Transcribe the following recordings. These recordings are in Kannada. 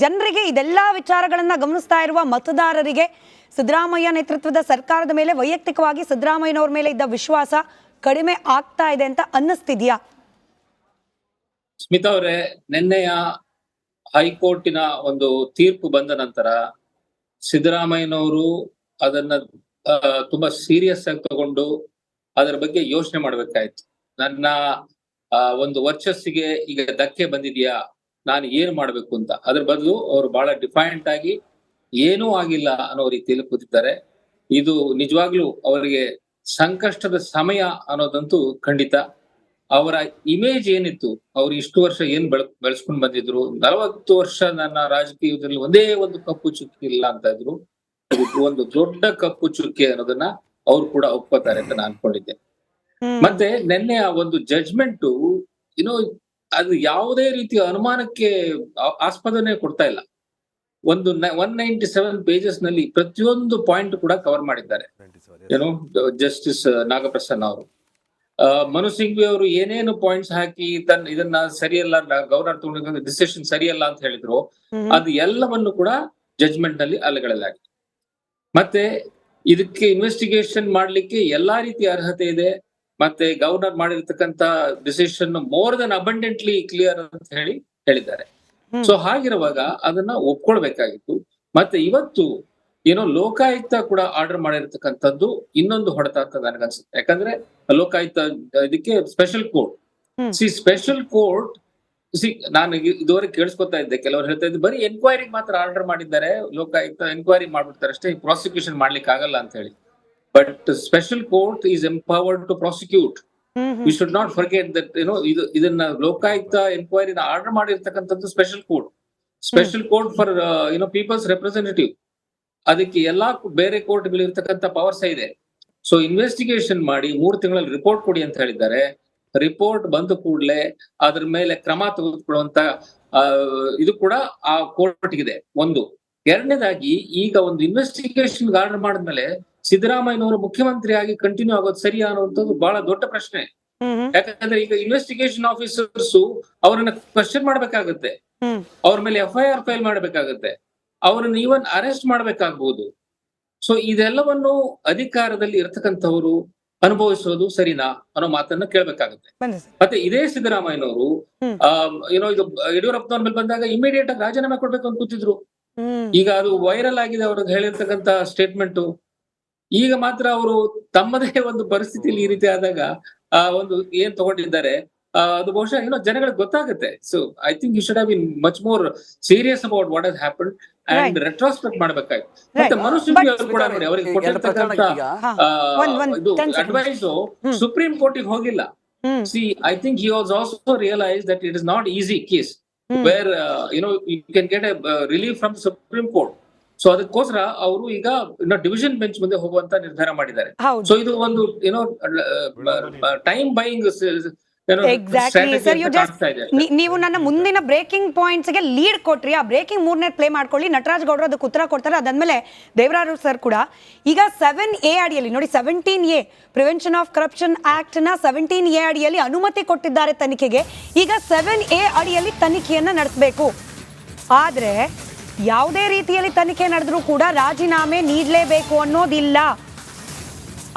ಜನರಿಗೆ ಇದೆಲ್ಲ ವಿಚಾರಗಳನ್ನ ಗಮನಿಸ್ತಾ ಇರುವ ಮತದಾರರಿಗೆ ಸಿದ್ದರಾಮಯ್ಯ ನೇತೃತ್ವದ ಸರ್ಕಾರದ ಮೇಲೆ ವೈಯಕ್ತಿಕವಾಗಿ ಸಿದ್ದರಾಮಯ್ಯನವ್ರ ಮೇಲೆ ಇದ್ದ ವಿಶ್ವಾಸ ಕಡಿಮೆ ಆಗ್ತಾ ಇದೆ ಅಂತ ಅನ್ನಿಸ್ತಿದ್ಯಾ? ಸ್ಮಿತಾ ಅವರೇ, ನಿನ್ನೆಯ ಹೈಕೋರ್ಟಿನ ಒಂದು ತೀರ್ಪು ಬಂದ ನಂತರ ಸಿದ್ದರಾಮಯ್ಯನವರು ಅದನ್ನ ತುಂಬಾ ಸೀರಿಯಸ್ ಆಗಿ ತಗೊಂಡು ಅದರ ಬಗ್ಗೆ ಯೋಚನೆ ಮಾಡ್ಬೇಕಾಯ್ತು. ನನ್ನ ಒಂದು ವರ್ಚಸ್ಸಿಗೆ ಈಗ ಧಕ್ಕೆ ಬಂದಿದ್ಯಾ? ನಾನು ಏನು ಮಾಡಬೇಕು ಅಂತ. ಅದ್ರ ಬದಲು ಅವರು ಬಹಳ ಡಿಫೈಂಟ್ ಆಗಿ ಏನೂ ಆಗಿಲ್ಲ ಅನ್ನೋ ರೀತಿಯಲ್ಲಿ ಕೂತಿದ್ದಾರೆ. ಇದು ನಿಜವಾಗ್ಲೂ ಅವರಿಗೆ ಸಂಕಷ್ಟದ ಸಮಯ ಅನ್ನೋದಂತೂ ಖಂಡಿತ. ಅವರ ಇಮೇಜ್ ಏನಿತ್ತು ಅವ್ರು ಇಷ್ಟು ವರ್ಷ ಏನ್ ಬೆಳ ಬೆಳೆಸ್ಕೊಂಡ್ ಬಂದಿದ್ರು ನಲವತ್ತು ವರ್ಷ ನನ್ನ ರಾಜಕೀಯದಲ್ಲಿ ಒಂದೇ ಒಂದು ಕಪ್ಪು ಚುಕ್ಕಿ ಇಲ್ಲ ಅಂತ ಇದ್ರು ಇದು ಒಂದು ದೊಡ್ಡ ಕಪ್ಪು ಚುಕ್ಕಿ ಅನ್ನೋದನ್ನ ಅವ್ರು ಕೂಡ ಒಪ್ಕೋತಾರೆ ಅಂತ ನಾನು ಅನ್ಕೊಂಡಿದ್ದೆ. ಮತ್ತೆ ನಿನ್ನೆ ಆ ಒಂದು ಜಡ್ಜ್ಮೆಂಟ್ ಏನೋ ಅದು ಯಾವುದೇ ರೀತಿಯ ಅನುಮಾನಕ್ಕೆ ಆಸ್ಪದನೆ ಕೊಡ್ತಾ ಇಲ್ಲ. ಒಂದು ಒನ್ ನೈಂಟಿ ಸೆವೆನ್ ಪೇಜಸ್ನಲ್ಲಿ ಪ್ರತಿಯೊಂದು ಪಾಯಿಂಟ್ ಕೂಡ ಕವರ್ ಮಾಡಿದ್ದಾರೆ. ಏನು ಜಸ್ಟಿಸ್ ನಾಗಪ್ರಸನ್ನ ಅವರು. ಆ, ಮನು ಸಿಂಘ್ವಿ ಅವರು ಏನೇನು ಪಾಯಿಂಟ್ಸ್ ಹಾಕಿ ತನ್ನ ಇದನ್ನ ಸರಿಯಲ್ಲ ಗವರ್ನರ್ ತಗೊಂಡಿದ್ದ ಡಿಸಿಷನ್ ಸರಿಯಲ್ಲ ಅಂತ ಹೇಳಿದ್ರು ಅದು ಎಲ್ಲವನ್ನು ಕೂಡ ಜಜ್ಮೆಂಟ್ನಲ್ಲಿ ಅಲೆಗಳಲ್ಲಾಗಿದೆ ಮತ್ತೆ ಇದಕ್ಕೆ ಇನ್ವೆಸ್ಟಿಗೇಷನ್ ಮಾಡ್ಲಿಕ್ಕೆ ಎಲ್ಲಾ ರೀತಿಯ ಅರ್ಹತೆ ಇದೆ. ಮತ್ತೆ governor ಮಾಡಿರ್ತಕ್ಕಂತ decision more than abundantly clear ಅಂತ ಹೇಳಿ ಹೇಳಿದ್ದಾರೆ. ಸೊ ಹಾಗಿರುವಾಗ ಅದನ್ನ ಒಪ್ಕೊಳ್ಬೇಕಾಗಿತ್ತು. ಮತ್ತೆ ಇವತ್ತು ಏನೋ ಲೋಕಾಯುಕ್ತ ಕೂಡ ಆರ್ಡರ್ ಮಾಡಿರ್ತಕ್ಕಂಥದ್ದು ಇನ್ನೊಂದು ಹೊಡೆತ ಅಂತ ನನಗನ್ಸುತ್ತೆ. ಯಾಕಂದ್ರೆ ಲೋಕಾಯುಕ್ತ ಇದಕ್ಕೆ special court C special court C ನಾನು ಇದುವರೆಗೆ ಕೇಳಿಸ್ಕೊತಾ ಇದ್ದೆ. ಕೆಲವರು ಹೇಳ್ತಾ ಇದ್ದೆ ಬರೀ ಎನ್ಕ್ವೈರಿಗೆ ಮಾತ್ರ ಆರ್ಡರ್ ಮಾಡಿದ್ದಾರೆ. ಲೋಕಾಯುಕ್ತ ಎನ್ಕ್ವೈರಿ ಮಾಡ್ಬಿಡ್ತಾರೆ ಅಷ್ಟೇ ಪ್ರಾಸಿಕ್ಯೂಷನ್ ಮಾಡ್ಲಿಕ್ಕೆ ಆಗಲ್ಲ ಅಂತ ಹೇಳಿ. But special court is empowered to prosecute hmm, hmm. We should not forget that ಇದು ಇದನ್ನ ಲೋಕಾಯುಕ್ತ ಎನ್ಕ್ವೈರಿ ಆರ್ಡರ್ ಮಾಡಿರ್ತಕ್ಕಂಥದ್ದು special court special court for you know people's representative ಅದಕ್ಕೆ ಎಲ್ಲಾ ಬೇರೆ ಕೋರ್ಟ್ಗಳು ಇರ್ತಕ್ಕಂಥ ಪವರ್ಸ್ ಇದೆ. ಸೊ ಇನ್ವೆಸ್ಟಿಗೇಷನ್ ಮಾಡಿ ಮೂರು ತಿಂಗಳಲ್ಲಿ ರಿಪೋರ್ಟ್ ಕೊಡಿ ಅಂತ ಹೇಳಿದ್ದಾರೆ. ರಿಪೋರ್ಟ್ ಬಂದ ಕೂಡಲೇ ಅದ್ರ ಮೇಲೆ ಕ್ರಮ ತೆಗೆದುಕೊಳ್ಳುವಂತ ಇದು ಕೂಡ ಆ ಕೋರ್ಟ್ಗಿದೆ ಒಂದು. ಎರಡನೇದಾಗಿ ಈಗ ಒಂದು ಇನ್ವೆಸ್ಟಿಗೇಷನ್ ಆರ್ಡರ್ ಮಾಡಿದ್ಮೇಲೆ ಸಿದ್ದರಾಮಯ್ಯನವರು ಮುಖ್ಯಮಂತ್ರಿ ಆಗಿ ಕಂಟಿನ್ಯೂ ಆಗೋದು ಸರಿಯಾ ಅನ್ನುವಂಥದ್ದು ಬಹಳ ದೊಡ್ಡ ಪ್ರಶ್ನೆ. ಯಾಕಂದ್ರೆ ಈಗ ಇನ್ವೆಸ್ಟಿಗೇಷನ್ ಆಫೀಸರ್ಸ್ ಅವರನ್ನ ಕ್ವಶನ್ ಮಾಡ್ಬೇಕಾಗತ್ತೆ. ಅವ್ರ ಮೇಲೆ ಎಫ್ ಐ ಆರ್ ಫೈಲ್ ಮಾಡ್ಬೇಕಾಗತ್ತೆ. ಅವರನ್ನ ಈವನ್ ಅರೆಸ್ಟ್ ಮಾಡ್ಬೇಕಾಗ್ಬೋದು. ಸೊ ಇದೆಲ್ಲವನ್ನು ಅಧಿಕಾರದಲ್ಲಿ ಇರ್ತಕ್ಕಂಥವರು ಅನುಭವಿಸೋದು ಸರಿನಾ ಅನ್ನೋ ಮಾತನ್ನ ಕೇಳ್ಬೇಕಾಗತ್ತೆ. ಮತ್ತೆ ಇದೇ ಸಿದ್ದರಾಮಯ್ಯನವರು ಏನೋ ಇದು ಯಡಿಯೂರಪ್ಪನವ್ರ ಮೇಲೆ ಬಂದಾಗ ಇಮಿಡಿಯೇಟ್ ಆಗಿ ರಾಜೀನಾಮೆ ಕೊಡ್ಬೇಕು ಅಂತ ಕೂತಿದ್ರು. ಈಗ ಅದು ವೈರಲ್ ಆಗಿದೆ ಅವ್ರಿಗೆ ಹೇಳಿರ್ತಕ್ಕಂತ ಸ್ಟೇಟ್ಮೆಂಟ್ ಈಗ ಮಾತ್ರ ಅವರು ತಮ್ಮದೇ ಒಂದು ಪರಿಸ್ಥಿತಿಯಲ್ಲಿ ಈ ರೀತಿ ಆದಾಗ ಆ ಒಂದು ಏನ್ ತಗೊಂಡಿದ್ದಾರೆ ಅದು ಬಹುಶಃ ಏನೋ ಜನಗಳಿಗೆ ಗೊತ್ತಾಗುತ್ತೆ. So I think you should have been much more serious about what has happen and retrospect ಮಾಡ್ಬೇಕಾಯ್ತು. ಮತ್ತೆ. ಮನುಷ್ಯ ಅವರು ಕೂಡ ನೋಡಿ ಅವರಿಗೆ ಕೊಟ್ಟಿರ್ತಕ್ಕಂಥ ಇದು ಅಡ್ವೈಸ್. ಸುಪ್ರೀಂ ಕೋರ್ಟಿಗೆ ಹೋಗಿಲ್ಲ. See I think he was also realise that it is not easy case where you know you can get a relief from supreme court so ಅದಕ್ಕೋಸ್ಕರ ಅವರು ಈಗ ಇನ್ನು ಡಿವಿಷನ್ ಬೆಂಚ್ ಮುಂದೆ ಹೋಗುವಂತ ನಿರ್ಧಾರ ಮಾಡಿದ್ದಾರೆ. ಹೌದು. ಸೊ ಇದು ಒಂದು ಏನೋ time buying exactly sir you just ನೀವು ನನ್ನ ಮುಂದಿನ ಬ್ರೇಕಿಂಗ್ ಪಾಯಿಂಟ್ಸ್ಗೆ ಲೀಡ್ ಕೊಟ್ರಿ. ಆ ಬ್ರೇಕಿಂಗ್ ಮೂರನೇ ಪ್ಲೇ ಮಾಡ್ಕೊಳ್ಳಿ. ನಟರಾಜ್ ಗೌಡ್ರು ಅದಕ್ಕೆ ಉತ್ತರ ಕೊಡ್ತಾರೆ. ಅದಾದ್ಮೇಲೆ ದೇವರಾರು ಸರ್ ಕೂಡ. ಈಗ ಸೆವೆನ್ ಎ ಅಡಿಯಲ್ಲಿ ನೋಡಿ seventeen A prevention of corruption ಆಕ್ಟ್ನ seventeen A ಅಡಿಯಲ್ಲಿ ಅನುಮತಿ ಕೊಟ್ಟಿದ್ದಾರೆ ತನಿಖೆಗೆ. ಈಗ ಸೆವೆನ್ ಎ ಅಡಿಯಲ್ಲಿ ತನಿಖೆಯನ್ನ ನಡೆಸಬೇಕು. ಆದ್ರೆ ಯಾವುದೇ ರೀತಿಯಲ್ಲಿ ತನಿಖೆ ನಡೆದರೂ ಕೂಡ ರಾಜೀನಾಮೆ ನೀಡಲೇಬೇಕು ಅನ್ನೋದಿಲ್ಲ.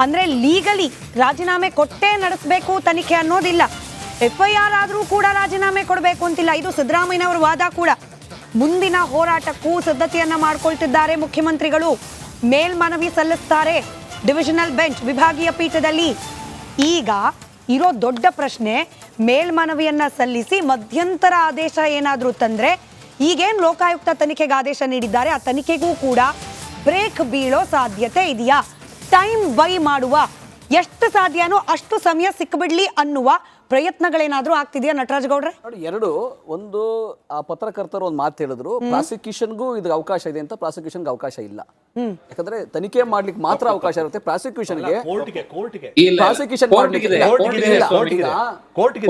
ಅಂದ್ರೆ ಲೀಗಲಿ ರಾಜೀನಾಮೆ ಕೊಟ್ಟೇ ನಡೆಸಬೇಕು ತನಿಖೆ ಅನ್ನೋದಿಲ್ಲ. ಎಫ್ ಐ ಆದ್ರೂ ಕೂಡ ರಾಜೀನಾಮೆ ಕೊಡಬೇಕು ಅಂತಿಲ್ಲ. ಇದು ಸಿದ್ದರಾಮಯ್ಯನವರ ವಾದ ಕೂಡ. ಮುಂದಿನ ಹೋರಾಟಕ್ಕೂ ಸಿದ್ಧತೆಯನ್ನ ಮಾಡಿಕೊಳ್ತಿದ್ದಾರೆ ಮುಖ್ಯಮಂತ್ರಿಗಳು. ಮೇಲ್ಮನವಿ ಸಲ್ಲಿಸ್ತಾರೆ ಡಿವಿಷನಲ್ ಬೆಂಚ್ ವಿಭಾಗೀಯ ಪೀಠದಲ್ಲಿ. ಈಗ ಇರೋ ದೊಡ್ಡ ಪ್ರಶ್ನೆ, ಮೇಲ್ಮನವಿಯನ್ನ ಸಲ್ಲಿಸಿ ಮಧ್ಯಂತರ ಆದೇಶ ಏನಾದರೂ ತಂದ್ರೆ ಈಗೇನ್ ಲೋಕಾಯುಕ್ತ ತನಿಖೆಗೆ ಆದೇಶ ನೀಡಿದ್ದಾರೆ, ಆ ತನಿಖೆಗೂ ಕೂಡ ಬ್ರೇಕ್ ಬೀಳೋ ಸಾಧ್ಯತೆ ಇದೆಯಾ? ಟೈಮ್ ಬೈ ಮಾಡುವ, ಎಷ್ಟು ಸಾಧ್ಯನೋ ಅಷ್ಟು ಸಮಯ ಸಿಕ್ಕಿಬಿಡ್ಲಿ ಅನ್ನುವ ಪ್ರಯತ್ನಗಳೇನಾದ್ರೂ ಆಗ್ತಿದೆಯಾ ನಟರಾಜ್ ಗೌಡ್ರೆ? ನೋಡಿ ಎರಡು ಒಂದು ಆ ಪತ್ರಕರ್ತರು ಒಂದು ಮಾತು ಹೇಳಿದ್ರು ಪ್ರಾಸಿಕ್ಯೂಷನ್ಗೂ ಇದಕ್ಕೆ ಅವಕಾಶ ಇದೆ ಅಂತ ಪ್ರಾಸಿಕ್ಯೂಷನ್ಗೆ ಅವಕಾಶ ಇಲ್ಲ. ಯಾಕಂದ್ರೆ ತನಿಖೆ ಮಾಡ್ಲಿಕ್ಕೆ ಮಾತ್ರ ಅವಕಾಶ ಇರುತ್ತೆ ಪ್ರಾಸಿಕ್ಯೂಷನ್ಗೆ. ಕೋರ್ಟ್ಗೆ ಕೋರ್ಟ್ಗೆ. ಪ್ರಾಸಿಕ್ಯೂಷನ್ಗೆ ಇದೆ ಕೋರ್ಟ್ಗೆ ಇದೆ, ಕೋರ್ಟ್ಗೆ ಇದೆ.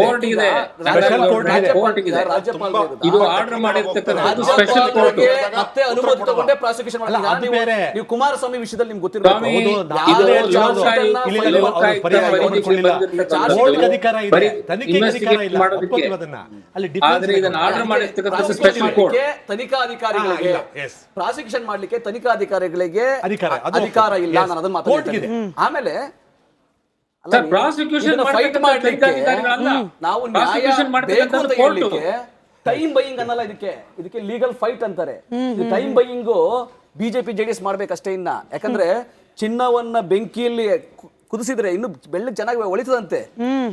ಕೋರ್ಟ್ ಇದೆ. ಸ್ಪೆಷಲ್ ಕೋರ್ಟ್ ಇದೆ. ಕೋರ್ಟ್ ಇದೆ ರಾಜ್ಯಪಾಲ ಇದು. ಆರ್ಡರ್ ಮಾಡಿರ್ತಕ್ಕಂಥದ್ದು ಸ್ಪೆಷಲ್ ಕೋರ್ಟ್. ಮತ್ತೆ ಅನುಮತಿ ತಗೊಂಡೆ ಪ್ರಾಸಿಕ್ಯೂಷನ್. ನೀವು ಕುಮಾರಸ್ವಾಮಿ ವಿಷಯದಲ್ಲಿ ನಿಮ್ಗೆ ಗೊತ್ತಿರಬೇಕು. ಇದು. ಅಧಿಕಾರ ತನಿಖಾಧಿಕಾರಿಗಳಿಗೆ ಪ್ರಾಸಿಕ್ಯೂಷನ್ ಮಾಡ್ಲಿಕ್ಕೆ ತನಿಖಾ ಅಧಿಕಾರಿಗಳಿಗೆ ಅಧಿಕಾರ ಇಲ್ಲ ನಾನು ಅದನ್ನ. ಮಾತಾಡ್ತೀನಿ ಆಮೇಲೆ ಮಾಡ್ಲಿಕ್ಕೆ ನಾವು ನ್ಯಾಯ Prosecution ಬೇಕು ಅಂತ ಹೇಳಲಿಕ್ಕೆ ಟೈಮ್ ಬೈಯಿಂಗ್ ಅನ್ನಲ್ಲ ಇದಕ್ಕೆ. ಇದಕ್ಕೆ ಲೀಗಲ್ ಫೈಟ್ ಅಂತಾರೆ. ಟೈಮ್ ಬೈಯಿಂಗು ಬಿಜೆಪಿ ಜೆಡಿಎಸ್ ಮಾಡ್ಬೇಕಷ್ಟೇ ಇನ್ನ. ಯಾಕಂದ್ರೆ ಚಿನ್ನವನ್ನ ಬೆಂಕಿಯಲ್ಲಿ ಕುದಿಸಿದ್ರೆ ಇನ್ನು ಬೆಳ್ಳಗ್ ಚೆನ್ನಾಗಿ ಒಳಿತದಂತೆ.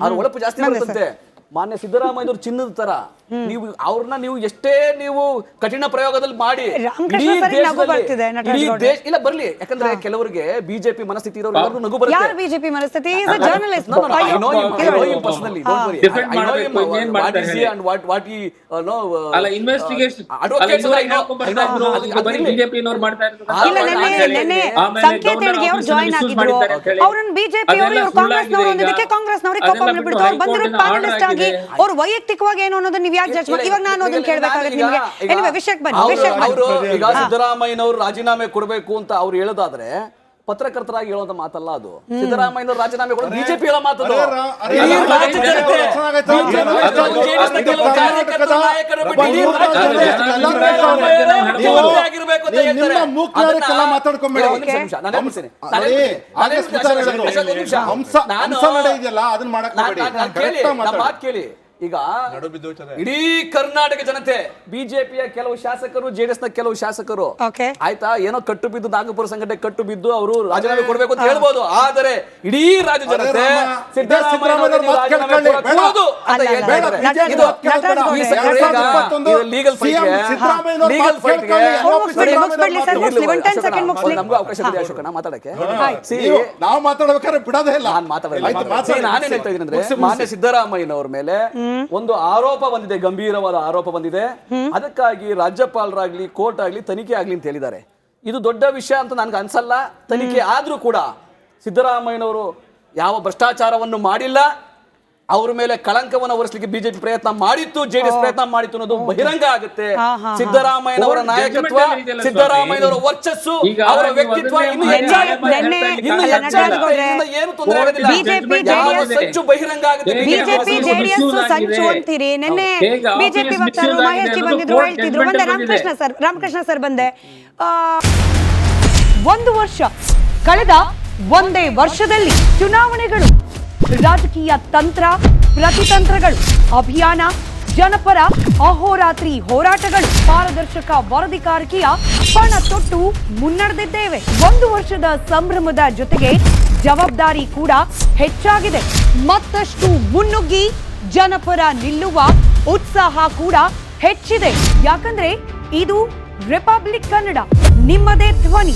ಅದ್ರ ಒಳಪು ಜಾಸ್ತಿ ಬರುತ್ತಂತೆ. ಮಾನ್ಯ ಸಿದ್ದರಾಮಯ್ಯವ್ರ ಚಿನ್ನದ ತರ. ನೀವು ಅವ್ರನ್ನ ನೀವು ಎಷ್ಟೇ ನೀವು ಕಠಿಣ ಪ್ರಯೋಗದಲ್ಲಿ ಮಾಡಿ ಇಡೀ ದೇಶದಲ್ಲಿ- ಇಡೀ ದೇಶ ಇಲ್ಲ ಬರ್ಲಿ. ಯಾಕಂದ್ರೆ ಕೆಲವರಿಗೆ ಬಿಜೆಪಿ ಮನಸ್ಥಿತಿ ಇರೋರು ಎಲ್ಲರಿಗೂ ನಗು ಬರುತ್ತೆ. ಯಾರು ಬಿಜೆಪಿ ಮನಸ್ಥಿತಿ? ಇಸ್ ಅ ಜರ್ನಲಿಸ್ಟ್ ನೋ ಅಲ್ಲ. ಇನ್ವೆಸ್ಟಿಗೇಷನ್. ಅದು-. ಮಾಡ್ತಾ ಇಲ್ಲ ನೆನ್ನೆ ನೆನ್ನೆ ಸಂಕೇತ್ ಅವ್ರು ಆಗಿದ್ರು. ಅವ್ರನ್ನ ಬಿಜೆಪಿ ಅವರು ಇವ್ರು ಕೋಪ ಅದೆಲ್ಲ ಬಂದ್ಬಿಡ್ತು. ಬಿಟ್ಟು ಬಂದಿರೋ ಆಗಿ ಆಗಿದೆ. ಅವ್ರು ವೈಯಕ್ತಿಕವಾಗಿ ಏನು ಅನ್ನೋದನ್ನ ನೀವು ಯಾಕೆ ಜಡ್ಜ್ ಮಾಡಿ ಇವಾಗ ನಾನು ಅದನ್ನ ಕೇಳ್ಬೇಕಾಗುತ್ತೆ ನಿಮಗೆ ಎನಿವೆ ವಿಷಯಕ್ಕೆ ಬನ್ನಿ ಅವ್ರು- ವಿಷಯಕ್ಕೆ ಬನ್ನಿ ಅವ್ರು ಈಗ ಸಿದ್ದರಾಮಯ್ಯನವರು ರಾಜೀನಾಮೆ ಕೊಡಬೇಕು ಅಂತ ಅವ್ರು ಹೇಳೋದಾದ್ರೆ ಪತ್ರಕರ್ತರಾಗಿ ಹೇಳೋದ ಮಾತಲ್ಲ ಅದು ಸಿದ್ದರಾಮಯ್ಯ ರಾಜೀನಾಮೆ ಕೊಡೋದು ಬಿಜೆಪಿ ಹೇಳೋ ಮಾತದು ನಾಯಕರು ಆಗಿರ್ಬೇಕು ಅಂತ ಹೇಳ್ತಾರೆ. ನಾನು ಕೇಳಿ. ಈಗ. ಇಡೀ ಕರ್ನಾಟಕ ಜನತೆ ಬಿಜೆಪಿಯ ಕೆಲವು ಶಾಸಕರು ಜೆಡಿಎಸ್ನ ಕೆಲವು ಶಾಸಕರು. ಆಯ್ತಾ? ಏನೋ ಕಟ್ಟು ಬಿದ್ದು ನಾಗಪುರ ಸಂಘಟನೆ ಕಟ್ಟು ಬಿದ್ದು ಅವರು ರಾಜೀನಾಮೆ ಕೊಡಬೇಕು ಅಂತ ಹೇಳ್ಬೋದು. ಆದರೆ ಇಡೀ ರಾಜ್ಯ ಜನತೆ ಅರೆ ರಾಮ, ಸಿದ್ದರಾಮಯ್ಯ ಸಿದ್ದರಾಮಯ್ಯ ಮಾತು ರಾಜೀನಾಮೆ ಕೇಳ್ಕೊಳ್ಳಿ, ಕೊಡಕ್ ಕೂಡದು ಅಂತ ಅಲ್ಲ, ಹೇಳ್ತಾ ಅಲ್ಲ, ಇದ್ದಾರೆ. ನಟರಾಜ್ ಇದು ಗೌಡ್ರೆ, ನಟರಾಜ್ ಗೌಡ್ರೆ, ಈ ಸರಿ ಎರಡ್ ಸಾವಿರದ ಈಗ ಇಪ್ಪತ್ತೊಂದು ಇದು legal fight CM ಗೆ- ಸಿದ್ದರಾಮಯ್ಯನವ್ರ ಮಾತು fight ಗೆ- ಕೇಳ್ಕೊಳ್ಳಿ, ಅವ್ರು ಮುಗಿಸ್ಬಿಡಿ, ಮುಗಿಸ್ಬಿಡಿ ಸರ್, ಮುಗಿಸ್ಲಿ. ಒಂದು 10 ಅಶೋಕಣ್ಣ, second ಮುಗಿಸ್ಲಿ. ಅವಕಾಶ ಕೊಡಿ ಅಶೋಕಣ್ಣ ಮಾತಾಡಕ್ಕೆ. ನಾವು ಮಾತಾಡ್ಬೇಕಾದ್ರೆ ಬಿಡೋದೇ ಇಲ್ಲ. ನಾನು ಮಾತಾಡಲ್ಲ. ನಾನೇನ್ ಹೇಳ್ತಾ ಇದ್ದೀನಿ ಅಂದ್ರೆ. ಮಾನ್ಯ ಸಿದ್ದರಾಮಯ್ಯನವರ ಮೇಲೆ ಒಂದು ಆರೋಪ ಬಂದಿದೆ, ಗಂಭೀರವಾದ ಆರೋಪ ಬಂದಿದೆ. ಅದಕ್ಕಾಗಿ ರಾಜ್ಯಪಾಲರಾಗ್ಲಿ ಕೋರ್ಟ್ ಆಗ್ಲಿ ತನಿಖೆ ಆಗ್ಲಿ ಅಂತ ಹೇಳಿದ್ದಾರೆ. ಇದು ದೊಡ್ಡ ವಿಷಯ ಅಂತ ನನ್ಗೆ ಅನ್ಸಲ್ಲ. ತನಿಖೆ ಆದ್ರೂ ಕೂಡ ಸಿದ್ದರಾಮಯ್ಯನವರು ಯಾವ ಭ್ರಷ್ಟಾಚಾರವನ್ನು ಮಾಡಿಲ್ಲ. ಅವ್ರ ಮೇಲೆ ಕಳಂಕವನ್ನು ಹೊರಿಸಲಿಕ್ಕೆ ಬಿಜೆಪಿ ಪ್ರಯತ್ನ ಮಾಡಿತ್ತು ಜೆಡಿಎಸ್ ಪ್ರಯತ್ನ ಮಾಡಿತ್ತು ಅನ್ನೋದು ಬಹಿರಂಗ ಆಗುತ್ತೆ. ಸಿದ್ದರಾಮಯ್ಯನವರ ನಾಯಕತ್ವ ಸಿದ್ದರಾಮಯ್ಯನವರ. ವರ್ಚಸ್ಸು ಅವರ ವ್ಯಕ್ತಿತ್ವ ಏನು ತೊಂದರೆ ಆಗೋದಿಲ್ಲ. ಸಂಚು ಬಹಿರಂಗ ಆಗುತ್ತೆ ಬಿಜೆಪಿ ಜೆಡಿಎಸ್ ಸಂಚು ಅಂತೀರಿ. ನಿನ್ನೆ ಬಿಜೆಪಿ ವಕ್ತಾರರು ಮಹೇಶ್ ಬಂದಿದ್ರು ಹೇಳ್ತಿದ್ರು ಬಂದೆ ರಾಮಕೃಷ್ಣ ಸರ್ ರಾಮಕೃಷ್ಣ ಸರ್ ಬಂದೆ. ಆ, ಒಂದು ವರ್ಷ ಕಳೆದ ಒಂದೇ ವರ್ಷದಲ್ಲಿ ಚುನಾವಣೆಗಳು ರಾಜಕೀಯ ತಂತ್ರ, ಪ್ರತಿತಂತ್ರಗಳು, ಅಭಿಯಾನ, ಜನಪರ, ಅಹೋರಾತ್ರಿ ಹೋರಾಟಗಳು, ಪಾರದರ್ಶಕ ವರದಿ ಕಾರಕೀಯ ಪಣ ತೊಟ್ಟು ಮುನ್ನಡೆದಿದ್ದೇವೆ. ಒಂದು ವರ್ಷದ ಸಂಭ್ರಮದ ಜೊತೆಗೆ ಜವಾಬ್ದಾರಿ ಕೂಡ ಹೆಚ್ಚಾಗಿದೆ. ಮತ್ತಷ್ಟು ಮುನ್ನುಗ್ಗಿ ಜನಪರ ನಿಲ್ಲುವ ಉತ್ಸಾಹ ಕೂಡ ಹೆಚ್ಚಿದೆ. ಯಾಕಂದ್ರೆ ಇದು ರಿಪಬ್ಲಿಕ್ ಕನ್ನಡ. ನಿಮ್ಮದೇ ಧ್ವನಿ.